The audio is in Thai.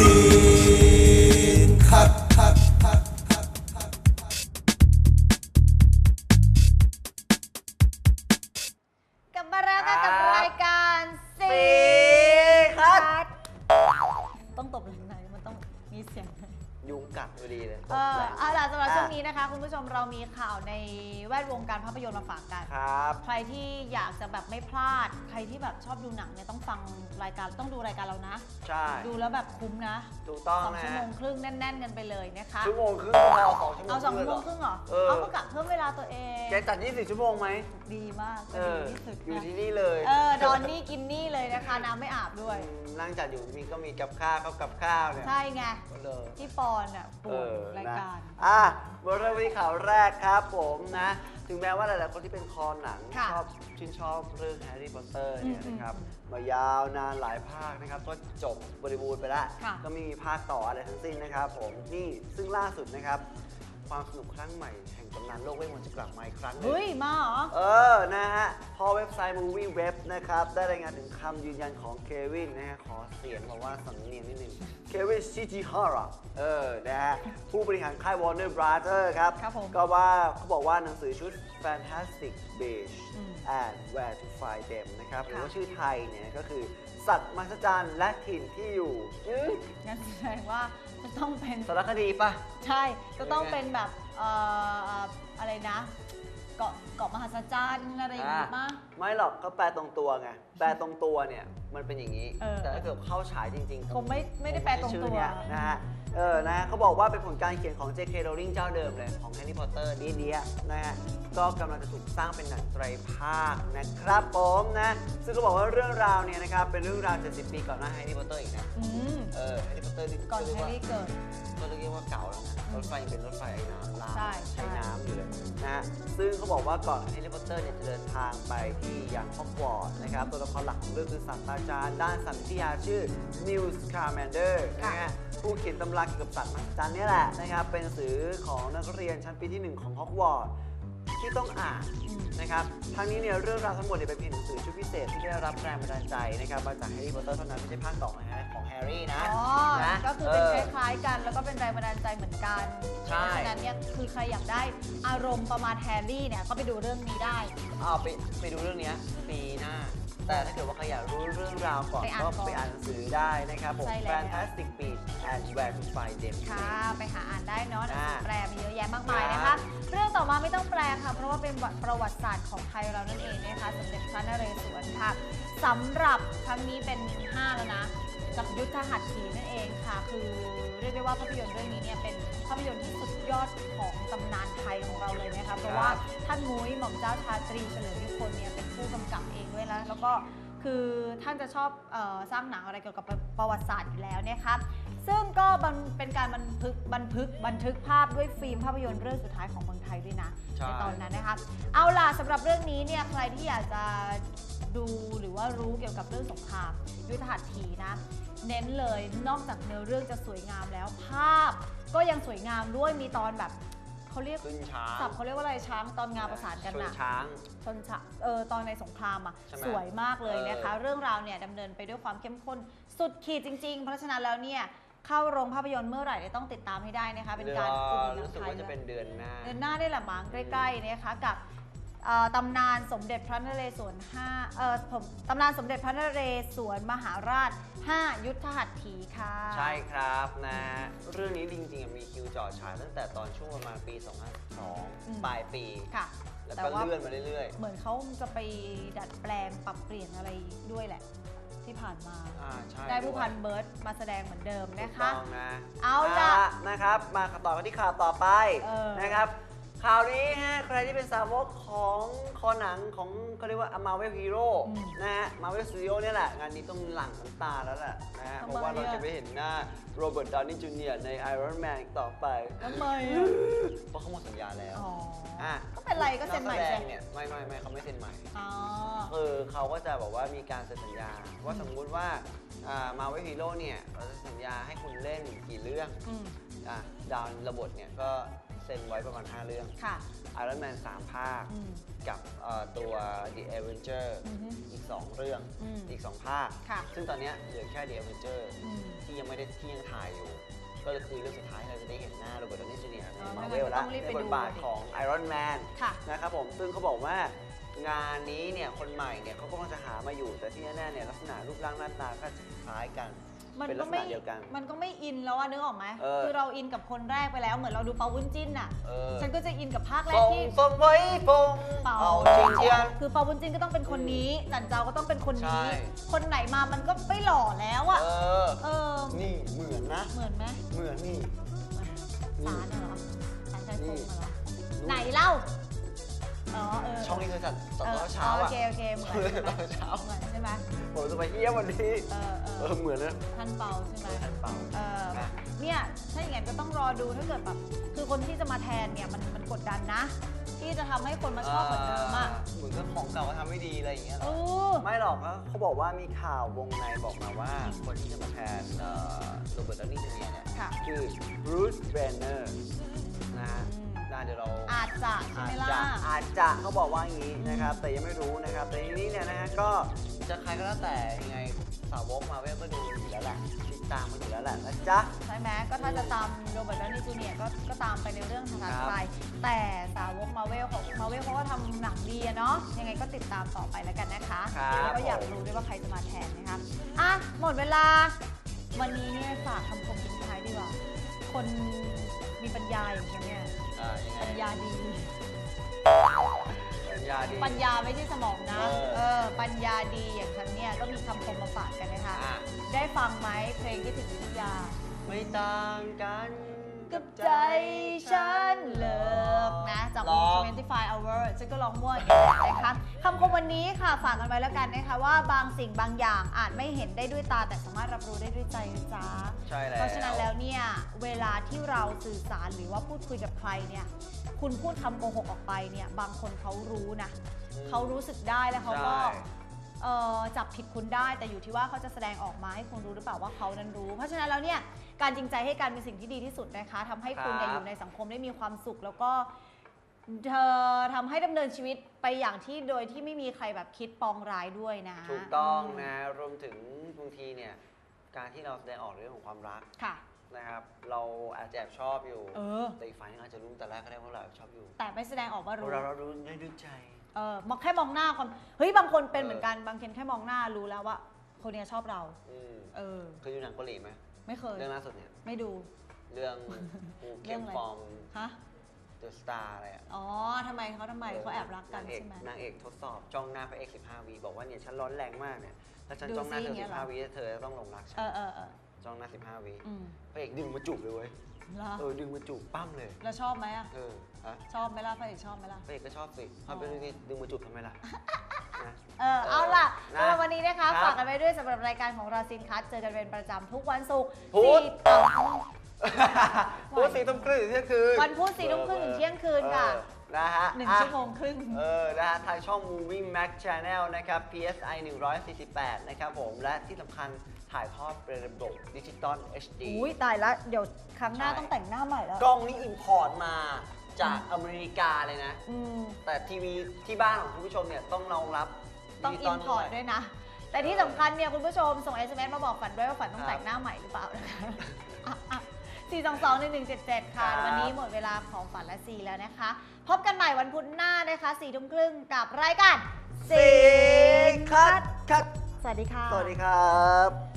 ซีน ยงยุงกัดพอดีเลยเออเอาล่ะสำหรับอะช่วงนี้นะคะ คุณผู้ชมเรามีข่าวในแวดวงการภาพยนตร์มาฝากกัน ครับ ใครที่อยากจะแบบไม่พลาด ใครที่แบบชอบดูหนังเนี่ยต้องฟังรายการต้องดูรายการเรานะ ใช่ ดูแล้วแบบคุ้มนะถูกต้องสองนะชั่วโมงครึ่งแน่น ๆ กันไปเลยนะคะชั่วโมงครึ่งพอสองชั่วโมงเอาสองชั่วโมงคครึ่รึ่งงเหรอเหรอเออเอาก็กะเพิ่มเวลาตัวเองแกจัด24ชั่วโมงไหม ดีมากเอก็อดีที่สุดอยู่นะที่นี่เลยเออดอนนี่กินนี่เลยนะคะน้ำไม่อาบด้วยอืมนั่งจัดอยู่มีก็มีกับข้าวข้าวกับข้าวเนี่ยใช่ไงก็เลยพี่ปอนอะป่วนรายนะการ อะมาเริ่มที่ข่าวแรกครับผมนะ ถึงแม้ว่าหลาย ๆ คนที่เป็นคอหนังค่ะชอบชื่นชอบเรื่องแฮร์รี่พอตเตอร์เนี่ยอืมนะครับ มายาวนานหลายภาคนะครับ ก็จบบริบูรณ์ไปแล้วค่ะก็ไม่มีภาคต่ออะไรทั้งสิ้นนะครับผม นี่ซึ่งล่าสุดนะครับ ความสนุกครั้งใหม่แห่งตำนานโลกเวทมนต์จะกลับมาอีกครั้งหนึง เฮ้ย มาเหรอ เออ นะฮะ พอเว็บไซต์ Movie Web นะครับ ได้รายงานถึงคำยืนยันของเควินนะฮะ ขอเสียงบอกว่าสำเนียงนิดนึง เควินชิจิฮาระเออ นะฮะ ผู้บริหารค่าย Warner Brother ครับ ครับผมก็ว่าเขาบอกว่าหนังสือชุด Fantastic Beasts อืม and Where to Find Them นะครับ หรือว่าค่ะชื่อไทยเนี่ยก็คือ สัตว์มหัศจรรย์และถิ่นที่อยู่อืมงั้นแสดงว่าจะต้องเป็น สารคดีปะ ใช่ จะต้องเป็นแบบเอ่ออะไรนะ เกาะเกาะมหัศจรรย์อะไรอย่างงี้อะมาไม่หรอกก็แปลตรงตัวไง แปลตรงตัวเนี่ยมันเป็นอย่างนี้ เออ แต่ถ้าเกิดเข้าฉายจริงๆคงไม่ไม่ได้แปลตรงตัวชื่อเนี่ยนะฮะ เออนะฮะเขาบอกว่าเป็นผลการเขียนของ J.K. Rowling เจ้าเดิมเลย ของ Harry Potter ดีเดียนะฮะ ก็กำลังจะถูกสร้างเป็นหนังไตรภาคนะครับผมนะ ซึ่งก็บอกว่าเรื่องราวเนี่ยนะครับ เป็นเรื่องราว 70 ปีก่อนหน้า Harry Potter อีกนะ อืมเออ Harry Potter นี่ก่อนเรียแฮว่าร์รี่เกิด ก็เรียกว่าเก่าแล้วนะ รถไฟยังเป็นรถไฟไอ้น้ำลางใช่ใช่ใช้น้ำอยู่เลยนะฮะซึ่งเขาบอกว่าก่อนแฮร์รี่พอตเตอร์เนี่ยจะเดินทางไปที่ยังฮอกวอตส์นะครับตัวละครหลักของเรื่องคือศาสตราจารย์ด้านสัตว์วิทยาชื่อนิวส์คาร์แมนเดอร์นะฮะผู้เขียนตำราเกี่ยวกับสัตว์มหัศจรรย์เนี่ยแหละนะครับเป็นหนังสือของนักเรียนชั้นปีที่หนึ่งของฮอกวอตส์ ที่ต้องอ่านอืมนะครับทั้งนี้เนี่ยเรื่องราวทั้งหมดเนี่ยเป็นเพียงหนังสือชุดพิเศษที่ได้รับแรงบันดาลใจนะครับมาจากแฮร์รี่พอตเตอร์เท่านั้นไม่ใช่ภาคต่อของแฮร์ของแฮร์รี่นะอ๋อนะก็คือเป็นเคล้ายๆกัน แล้วก็เป็นแรงบันดาลใจเหมือนกันใช่เพราะฉะนั้นเนี่ยคือใครอยากได้อารมณ์ประมาณแฮร์รี่เนี่ยก็ไปดูเรื่องนี้ได้เอาไปไปดูเรื่องเนี้ยปีหน้าแต่ถ้าเกิดว่าใครอยากรู้เรื่องราวก่อนไปอ่านก็ก่อนไปอ่านหนังสือได้นะครับผมใช่แล้ว Fantastic Beasts and Where to Find Them ค่ะ ไปหาอ่านได้เนาะหนังสืออ่าแปลมีเยอะแยะมากมายนะครัคะบเรื่องต่อมาไม่ต้องแปลค่ะเพราะว่าเป็นประวัติศาสตร์ของไทยเรานั่นเองนะคะสมเด็จพระนเรศวรค่ะสำหรับครั้งนี้เป็น 5 แล้วนะกับยุทธหัตถีนั่นเองค่ะ คือเรียกได้ว่าภาพยนตร์เรื่องนี้เนี่ยเป็นภาพยนตร์ที่สุดยอดของตำนานไทยของเราเลยนะคะเพราะว่าท่านมุ้ยหม่อมเจ้าชาตรีเฉลิมยุคนเนี่ยเป็นผู้กำกับเองด้วยแล้วแล้วก็ คือท่านจะชอบเออสร้างหนังอะไรเกี่ยวกับประวัติศาสตร์อยู่แล้วนะคะซึ่งก็บันเป็นการบันทึกบันทึกบันทึกภาพด้วยฟิล์มภาพยนตร์เรื่องสุดท้ายของเมืองไทยด้วยนะใช่ในตอนนั้นนะคะเอาล่ะสำหรับเรื่องนี้เนี่ยใครที่อยากจะดูหรือว่ารู้เกี่ยวกับเรื่องสงครามยุทธหัตถีนะเน้นเลยนอกจากเนื้อเรื่องจะสวยงามแล้วภาพก็ยังสวยงามด้วยมีตอนแบบ เขาเรียกขึ้นช้าง ศัพท์เขาเรียกว่าอะไรช้างตอนงาประสานกันชนนะช้าง ชนชะเออตอนในสงครามอะใช่ไหมสวยมากเลยนะคะเออเรื่องราวเนี่ยดำเนินไปด้วยความเข้มข้นสุดขีดจริง ๆ เพราะฉะนั้นแล้วเนี่ยเข้าโรงภาพยนตร์เมื่อไหร่เนี่ยต้องติดตามให้ได้นะคะ เป็นการอุดหนุนหนัรู้งสึกไทยว่าจะเป็นเดือนหน้า เดือนหน้าได้แหละมั้งใกล้ๆนะคะกับเอ่อ ตำนานสมเด็จพระนเรศวร5เอ่อผมตำนานสมเด็จพระนเรศวรมหาราช 5 ยุทธหัตถีค่ะ ใช่ครับนะ เรื่องนี้จริงๆมีคิวจอฉายตั้งแต่ตอนช่วงประมาณปี 2012ปลายปี ค่ะ แล้วแต่ก็ว่าเลื่อนมาเรื่อยเหมือนเขาจะไปดัดแปลงปรับเปลี่ยนอะไรด้วยแหละที่ผ่านมาๆอ่าใช่ได้ผู้พันเบิร์ตมาแสดงเหมือนเดิมถูนะกคะต้องนะเอาล่ะนะครับ มาต่อกันที่ข่าวต่อไปเออนะครับ ข่าวนี้ฮะใครที่เป็นสาวกของคอหนังของเขาเรียกว่า Marvel Hero อืมนะฮะ Marvel Studio เนี่ยแหละ งานนี้ต้องหลั่งน้ำตาแล้วแหละนะฮะทำเพไมราะว่าเราอะจะไม่เห็นหน้าโรเบิร์ตดาวนี่จูเนียร์ใน Iron Man อีกต่อไปทำไมอะเพราะเขาหมดสัญญาแล้วอ๋ออะก็เป็นไรก็เซ็นใหม่กแสดใช่งเนี่ยไม่ไม่ไม่เขาไม่เซ็นใหม่อ๋อคือเขาก็จะบอกว่ามีการเซ็นสัญญาว่าสมมุติว่ามาเวฮีโร่เนี่ยเราจะสัญญาให้คุณเล่นกี่เรื่องอืมอะดาวน์ระบบเนี่ยก็เซ็นไว้ประมาณ 5 เรื่อง ค่ะ Iron Man 3 ภาค อืมกับเอ่อตัว The Avenger อือฮึอีก 2 เรื่องอืมอีก 2 ภาค ค่ะซึ่งตอนเนี้ยเหลือแค่ The Avenger อืม ที่ยังไม่ได้ที่ยังถ่ายอยู่ ก็เลยคือเรื่องสุดท้ายที่เราจะได้เห็นหน้าโรเบิร์ตดาวนี่จูเนียร์ในเออมาไม่เวงั้นลก็ต้องรีบและในไปบดูทบาทของไอรอนแมนค่ะ นะครับผมซึ่งเขาบอกว่างานนี้เนี่ยคนใหม่เนี่ยเขากำลังจะหามาอยู่แต่ที่แน่ๆเนี่ยลักษณะรูปร่างหน้าตาก็คล้ายกัน มันเป็นลัก็กษไม่ณะเดียวกัน มันก็ไม่อินแล้วอะนึกออกไหมเออ คือเราอินกับคนแรกไปแล้วเหมือนเราดูเปาวุ้นจิ้นอะเออฉันก็จะอินกับภาคแรฟกงที่ฟงไว้ฟงเปาเอาจริงเจียน คือเปาวุ้นจิ้นก็ต้องเป็นคนนี้จันเจ้าก็ต้องเป็นคนนี้ ใช่ คนไหนมามันก็ไม่หล่อแล้วอะเออ เออนี่เหมือนนะ เหมือนไหมเหมือนนี่ สารน่ะเหรอสารใจคงเหรอนี่ไหนเล่า อ๋อเออช่องนี้เคยจัดตอนเออเช้าอ๋อๆโออะเคโอเคเหมือนใช่ไหมตอนเช้าเหมือนใช่ไหมผมจะไปเยี่ยมวันนี้เออเอเอออเหมือนนะท่านเปาใช่ไหมท่านเป่าเออนะเนี่ยถ้าอย่างนั้นก็ต้องรอดูถ้าเกิดแบบคือคนที่จะมาแทนเนี่ยมันมันกดดันนะ ที่จะทำให้คนมาชอบเหมือนเดิมอะเหมือนกับของเก่าเขาทำไม่ดีอะไรอย่างเงี้ยเหรเอออไม่หรอกนะเขาบอกว่ามีข่าววงในบอกมาว่าคนที่จะมาแทนโรเบิร์ตดาวนี่จูเนียร์เนี่ยค่ะคือบรูซเบนเนอร์นะฮะอืมน่า เดี๋ยวเราอาจจะใช่อาไหมจล่ะ จะอาจจะเขาบอกว่าอย่างนี้นะครับ แต่ยังไม่รู้นะครับ แต่ทีนี้เนี่ยนะฮะก็จะใครก็แล้วแต่ยังไงสาวกมาเวลก็ดูอยู่แล้วแหละติดตามมันอยู่แล้วแหละนะจ๊ะ ใช่ไหมก็ถ้าจะตามโรเบิร์ตดาวนี่จูเนียร์ก็ก็ตามไปในเรื่องทางการครับ ไปแต่สาวกมาเวลของมาเวลเขาก็ทำหนังดีอะเนาะยังไงก็ติดตามต่อไปแล้วกันนะคะครับแล้วก็อยากรู้ด้วยว่าใครจะมาแทนนะคะอะหมดเวลา วันนี้เนี่ยฝากคำคมทิ้งท้ายดีกว่า คนมีปัญญาอย่างฉันเนี่ย อ่ายังไงปัญญาดี ปัญญาดี ปัญญาไม่ใช่สมองนะ เออเออ ปัญญาดีอย่างฉันเนี่ยก็มีคำคมมาฝากกันนะคะ อะ ได้ฟังไหมเพลงคิดถึงวิทยา ไม่ต่างกันกับใจฉันเลิกนะ จากวร้งอง 25 hour ฉันก็ร้องมั่วอย่างนี้แหละนะคะคำคมวันนี้ค่ะฝากกันไว้แล้วกันนะคะ ว่าบางสิ่งบางอย่างอาจไม่เห็นได้ด้วยตาแต่สามารถรับรู้ได้ด้วยใจนะจ๊ะ ใช่แล้วเพราะฉะนั้นแล้วเนี่ยเวลาที่เราสื่อสารหรือว่าพูดคุยกับใครเนี่ยคุณพูดคำโกหกออกไปเนี่ยบางคนเขารู้นะอืมเขารู้สึกได้แล้วเขาก็ใช่ เอ่อจับผิดคุณได้แต่อยู่ที่ว่าเขาจะแสดงออกมาให้คุณรู้หรือเปล่าว่าเขานั้นรู้ เพราะฉะนั้นแล้วเนี่ยการจริงใจให้การเป็นสิ่งที่ดีที่สุดนะคะทำให้คุณเนี่ยครับ อยู่ในสังคมได้มีความสุข แล้วก็เธอทำให้ดำเนินชีวิตไปอย่างที่โดยที่ไม่มีใครแบบคิดปองร้ายด้วยนะ ถูกต้องนะรวมถึงบางทีเนี่ย การที่เราแสดงออกเรื่องของความรักค่ะ นะครับ เราอาจจะแอบชอบอยู่ เออ แต่อีกฝ่ายนึงอาจจะรู้แต่แรกก็ได้ว่าเราแอบชอบอยู่แต่ไม่แสดงออกว่ารู้ เราเรารู้ได้ด้วยใจ เออมองแค่มองหน้าความเฮ้ย บางคนเป็นเหมือนกัน บางคนแค่มองหน้ารู้แล้วว่า คนเนี้ยชอบเรา อืมเออ เคยดูหนังเกาหลีไหมไม่เคย เรื่องล่าสุดเนี่ย ไม่ดู เรื่องฮูเรื่เข็องมอะไร ฟอร์ม ฮะ เดอะสตาร์อะไรอะอ๋อทำไมเขาทำไมเขาแอบรักกันางเอใช่ไหม นางเอกทดสอบจ้องหน้าพระเอก 15วิบอกว่าเนี่ยฉันร้อนแรงมากเนี่ยถ้าฉันดูจ้องหน้าเธซิออย่างเงี้ยเหรอ 15วิเธอจะต้องหลงรักฉันเออเออเออจ้องหน้า 15วิอืมพระเอกดึงมาจูบเลยเว้ยแล้วเออดึงมาจูบปั้มเลยแล้วชอบไหมอะเอออะชอบไหมล่ะพระเอกชอบไหมล่ะ พระเอกก็ชอบสิเขาไปดูดิดึงมาจูบทำไมล่ะนะ เออเอาล่ะนะสำหรับวันนี้นะคะ ครับฝากกันไว้ด้วยสำหรับรายการของเราซินคัสเจอกันเป็นประจำทุกวันศุกร์พุธ สี่เอ่อ พูดสี่ทุ่มครึ่งถึงเที่ยงคืนวันพุธสี่ทุ่มครึ่งถึงเที่ยงคืนค่ะเออนะฮะหนึ่งอะชั่วโมงครึ่ง เออ นะฮะ ทางช่อง Movie Max Channel นะครับ PSI 148 นะครับผม และที่สำคัญถ่ายทอดเป็นระบบดิจิตอล HD อุ้ยตายแล้วเดี๋ยวครั้งหน้าใช่ ต้องแต่งหน้าใหม่แล้วกล้องนี้อิมพอร์ตมาจากอเมริกาเลยนะ อืม แต่ทีวีที่บ้านของคุณผู้ชมเนี่ยต้องรองรับต้องดิจิอินพอร์ตด้ด้ววยยนะ แต่ที่สำคัญเนี่ยคุณผู้ชมส่ง SMS มาบอกฝันด้วยว่าฝันต้องครับ แต่งหน้าใหม่หรือเปล่านะคะ สี่สองสองหนึ่งหนึ่งเจ็ดเจ็ดค่ะ ครับ วันนี้หมดเวลาของฝันและซีแล้วนะคะ พบกันใหม่วันพุธหน้านะคะสี่ทุ่มครึ่งกับรายการสีคัดคัดสวัสดีค่ะ สวัสดีครับ